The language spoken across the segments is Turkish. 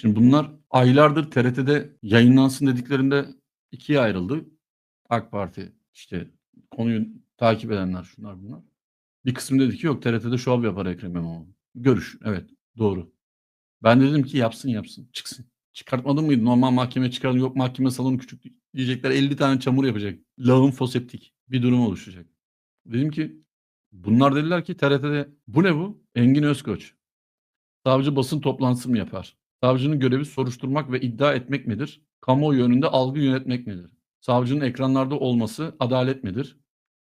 Şimdi bunlar aylardır TRT'de yayınlansın dediklerinde ikiye ayrıldı. AK Parti işte konuyu takip edenler şunlar bunlar. Bir kısmı dedi ki yok TRT'de şov yapar Ekrem İmamoğlu. Görüş evet doğru. Ben de dedim ki yapsın yapsın çıksın. Çıkartmadın mıydı? Normal mahkeme çıkardın yok mahkeme salonu küçük diyecekler 50 tane çamur yapacak. Lağım foseptik bir durum oluşacak. Dedim ki bunlar dediler ki TRT'de bu ne bu? Engin Özkoç. Savcı basın toplantısı mı yapar? Savcının görevi soruşturmak ve iddia etmek midir? Kamuoyu önünde algı yönetmek midir? Savcının ekranlarda olması adalet midir?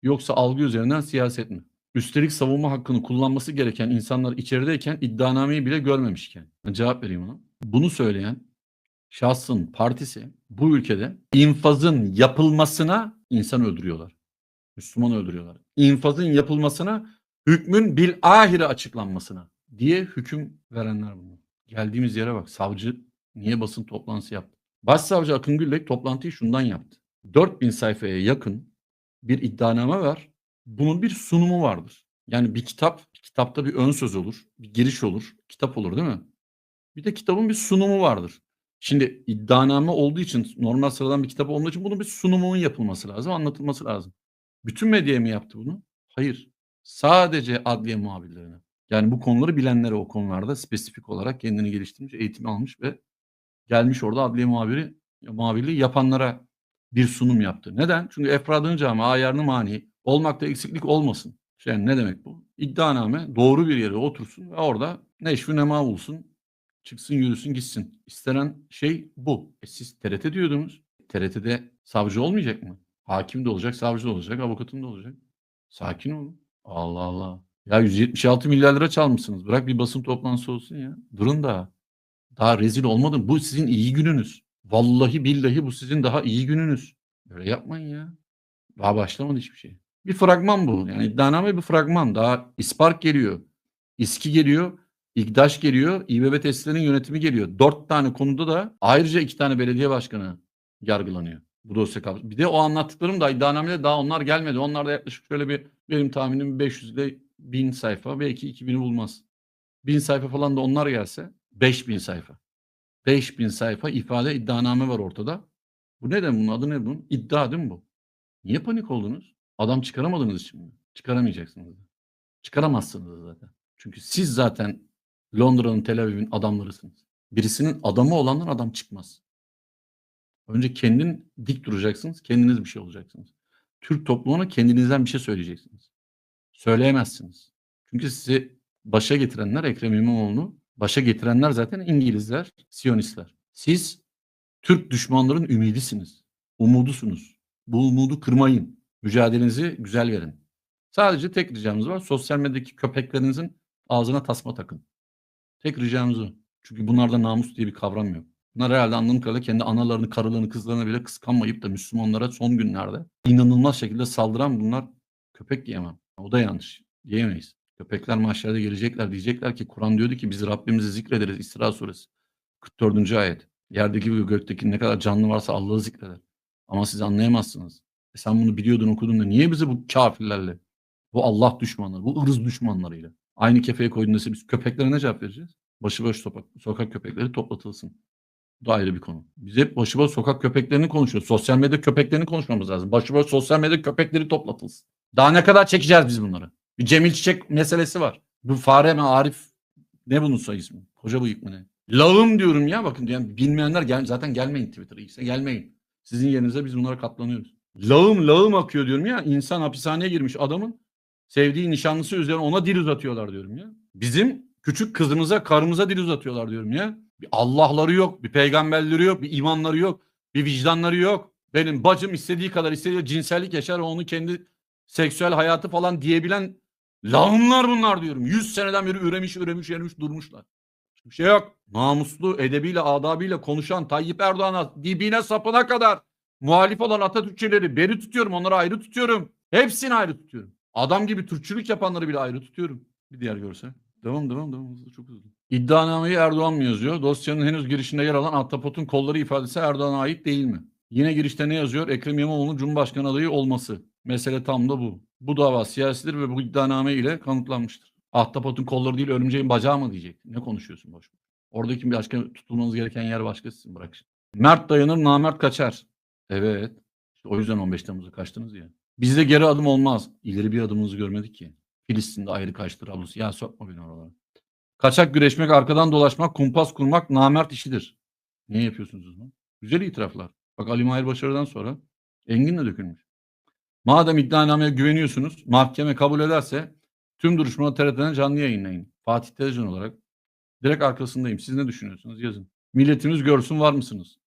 Yoksa algı üzerinden siyaset mi? Üstelik savunma hakkını kullanması gereken insanlar içerideyken iddianameyi bile görmemişken. Cevap vereyim ona. Bunu söyleyen şahsın partisi bu ülkede infazın yapılmasına insan öldürüyorlar. Müslüman öldürüyorlar. İnfazın yapılmasına hükmün bil ahire açıklanmasına diye hüküm verenler bunlar. Geldiğimiz yere bak. Savcı niye basın toplantısı yaptı? Başsavcı Akın Güllek toplantıyı şundan yaptı. 4000 sayfaya yakın bir iddianame var. Bunun bir sunumu vardır. Yani bir kitap, bir kitapta bir ön söz olur, bir giriş olur, kitap olur değil mi? Bir de kitabın bir sunumu vardır. Şimdi iddianame olduğu için normal sıradan bir kitap olduğu için bunun bir sunumunun yapılması lazım, anlatılması lazım. Bütün medyaya mı yaptı bunu? Hayır. Sadece adliye muhabirlerine. Yani bu konuları bilenlere o konularda spesifik olarak kendini geliştirmiş, eğitim almış ve gelmiş orada adliye muhabiri muhabirliği yapanlara bir sunum yaptı. Neden? Çünkü efradın cami ayarını mani olmakta eksiklik olmasın. Yani ne demek bu? İddianame doğru bir yere otursun ve orada neşvi nema bulsun. Çıksın yürüsün gitsin. İstenen şey bu. E siz TRT diyordunuz. TRT'de savcı olmayacak mı? Hakim de olacak, savcı da olacak, avukatın da olacak. Sakin olun. Allah Allah. Ya 176 milyar lira çalmışsınız. Bırak bir basın toplantısı olsun ya. Durun da. Daha rezil olmadın. Bu sizin iyi gününüz. Vallahi billahi bu sizin daha iyi gününüz. Böyle yapmayın ya. Daha başlamadı hiçbir şey. Bir fragman bu. Yani iddianame bir fragman. Daha İspark geliyor. İSKİ geliyor. İGDAŞ geliyor. İBB testlerinin yönetimi geliyor. Dört tane konuda da ayrıca iki tane belediye başkanı yargılanıyor. Bu dosya kapsamında. Bir de o anlattıklarım da iddianamede daha onlar gelmedi. Onlar da yaklaşık şöyle bir benim tahminim 500 ile 1000 sayfa belki 2000'i bulmaz. 1000 sayfa falan da onlar gelse 5000 sayfa. 5000 sayfa ifade iddianame var ortada. Bu neden bunun adı ne bunun? İddia değil mi bu? Niye panik oldunuz? Adam çıkaramadınız mi? Çıkaramayacaksınız. Çıkaramazsınız zaten. Çünkü siz zaten Londra'nın Tel Aviv'in adamlarısınız. Birisinin adamı olandan adam çıkmaz. Önce kendin dik duracaksınız. Kendiniz bir şey olacaksınız. Türk toplumuna kendinizden bir şey söyleyeceksiniz. Söyleyemezsiniz. Çünkü sizi başa getirenler Ekrem İmamoğlu'nu başa getirenler zaten İngilizler, Siyonistler. Siz Türk düşmanların ümidisiniz. Umudusunuz. Bu umudu kırmayın. Mücadelenizi güzel verin. Sadece tek ricamız var. Sosyal medyadaki köpeklerinizin ağzına tasma takın. Tek ricamız o. Çünkü bunlarda namus diye bir kavram yok. Bunlar herhalde anladığım kadarıyla kendi analarını, karılarını, kızlarını bile kıskanmayıp da Müslümanlara son günlerde inanılmaz şekilde saldıran bunlar köpek diyemem. O da yanlış. Diyemeyiz. Köpekler mahşerde gelecekler diyecekler ki Kur'an diyordu ki biz Rabbimizi zikrederiz İsra suresi. 44. ayet. Yerdeki ve gökteki ne kadar canlı varsa Allah'ı zikreder. Ama siz anlayamazsınız. E sen bunu biliyordun okudun da niye bizi bu kafirlerle, bu Allah düşmanları, bu ırz düşmanlarıyla aynı kefeye koyduğunda biz köpeklere ne cevap vereceğiz? Başıboş sokak, sokak köpekleri toplatılsın. Bu da ayrı bir konu. Biz hep başıboş sokak köpeklerini konuşuyoruz. Sosyal medya köpeklerini konuşmamız lazım. Başıboş sosyal medya köpekleri toplatılsın. Daha ne kadar çekeceğiz biz bunları? Bir Cemil Çiçek meselesi var. Bu fare mi Arif ne bunun soy ismi? Koca bıyık mı ne? Lağım diyorum ya bakın yani bilmeyenler gel, zaten gelmeyin Twitter'a ise gelmeyin. Sizin yerinize biz bunlara katlanıyoruz. Lağım lağım akıyor diyorum ya. İnsan hapishaneye girmiş adamın sevdiği nişanlısı üzerine ona dil uzatıyorlar diyorum ya. Bizim küçük kızımıza karımıza dil uzatıyorlar diyorum ya. Bir Allah'ları yok, bir peygamberleri yok, bir imanları yok, bir vicdanları yok. Benim bacım istediği kadar istediği cinsellik yaşar onu kendi seksüel hayatı falan diyebilen lağımlar bunlar diyorum. 100 seneden beri üremiş üremiş üremiş durmuşlar. Bir şey yok. Namuslu, edebiyle, adabıyla konuşan Tayyip Erdoğan'a dibine sapına kadar muhalif olan Atatürkçüleri beri tutuyorum. Onları ayrı tutuyorum. Hepsini ayrı tutuyorum. Adam gibi Türkçülük yapanları bile ayrı tutuyorum. Bir diğer görsel. Devam devam devam. Çok hızlı. İddianameyi Erdoğan mı yazıyor? Dosyanın henüz girişinde yer alan Ahtapot'un kolları ifadesi Erdoğan'a ait değil mi? Yine girişte ne yazıyor? Ekrem İmamoğlu'nun Cumhurbaşkanı adayı olması. Mesele tam da bu. Bu dava siyasidir ve bu iddianame ile kanıtlanmıştır. Ahtapot'un kolları değil örümceğin bacağı mı diyecek? Ne konuşuyorsun boş? Oradaki bir başka tutulmanız gereken yer başka sizin bırak. Mert dayanır, namert kaçar. Evet. İşte o yüzden 15 Temmuz'a kaçtınız ya. Bizde geri adım olmaz. İleri bir adımınızı görmedik ki. Filistin'de ayrı kaçtı Trablus'u. Ya sokma beni oralara. Kaçak güreşmek, arkadan dolaşmak, kumpas kurmak namert işidir. Niye yapıyorsunuz zaman? Güzel itiraflar. Bak Ali Mahir Başarı'dan sonra Engin de dökülmüş. Madem iddianameye güveniyorsunuz, mahkeme kabul ederse tüm duruşmaları TRT'den canlı yayınlayın. Fatih Televizyon olarak direkt arkasındayım. Siz ne düşünüyorsunuz? Yazın. Milletimiz görsün var mısınız?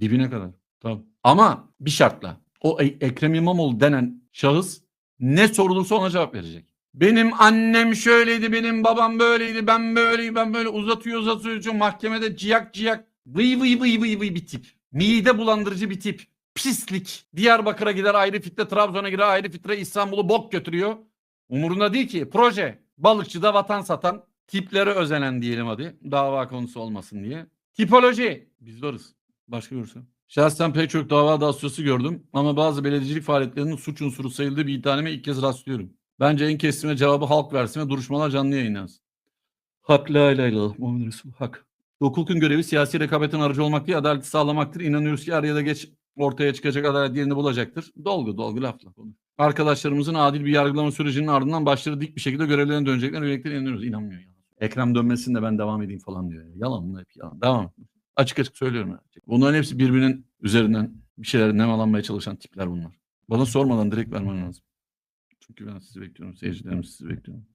Dibine kadar. Tamam. Ama bir şartla. O E- Ekrem İmamoğlu denen şahıs ne sorulursa ona cevap verecek. Benim annem şöyleydi, benim babam böyleydi, ben böyleyim, ben böyle uzatıyor uzatıyor. Mahkemede ciyak ciyak vıy vıy vıy vıy vıy bir tip. Mide bulandırıcı bir tip. Pislik. Diyarbakır'a gider ayrı fitre, Trabzon'a gider ayrı fitre, İstanbul'u bok götürüyor. Umurunda değil ki. Proje. Balıkçıda vatan satan, tiplere özenen diyelim hadi. Dava konusu olmasın diye. Tipoloji. Biz varız. Başka görürsün. Şahsen pek çok dava dosyası gördüm ama bazı belediyecilik faaliyetlerinin suç unsuru sayıldığı bir iddianame ilk kez rastlıyorum. Bence en kesime cevabı halk versin ve duruşmalar canlı yayınlansın. Hak la ilahe illallah Muhammed Resul hak. Hukukun görevi siyasi rekabetin aracı olmak değil adaleti sağlamaktır. İnanıyoruz ki er ya da geç ortaya çıkacak adalet yerini bulacaktır. Dolgu dolgu lafla konu. Arkadaşlarımızın adil bir yargılama sürecinin ardından başları dik bir şekilde görevlerine dönecekler. Yönelikten inanıyoruz. İnanmıyor. Ya. Ekrem dönmesin de ben devam edeyim falan diyor. ya. Yalan bunlar hep yalan. Devam. Açık açık söylüyorum. ya. Bunların hepsi birbirinin üzerinden bir şeyler nemalanmaya çalışan tipler bunlar. Bana sormadan direkt vermen lazım. Çünkü ben sizi bekliyorum. Seyircilerimiz sizi bekliyorum.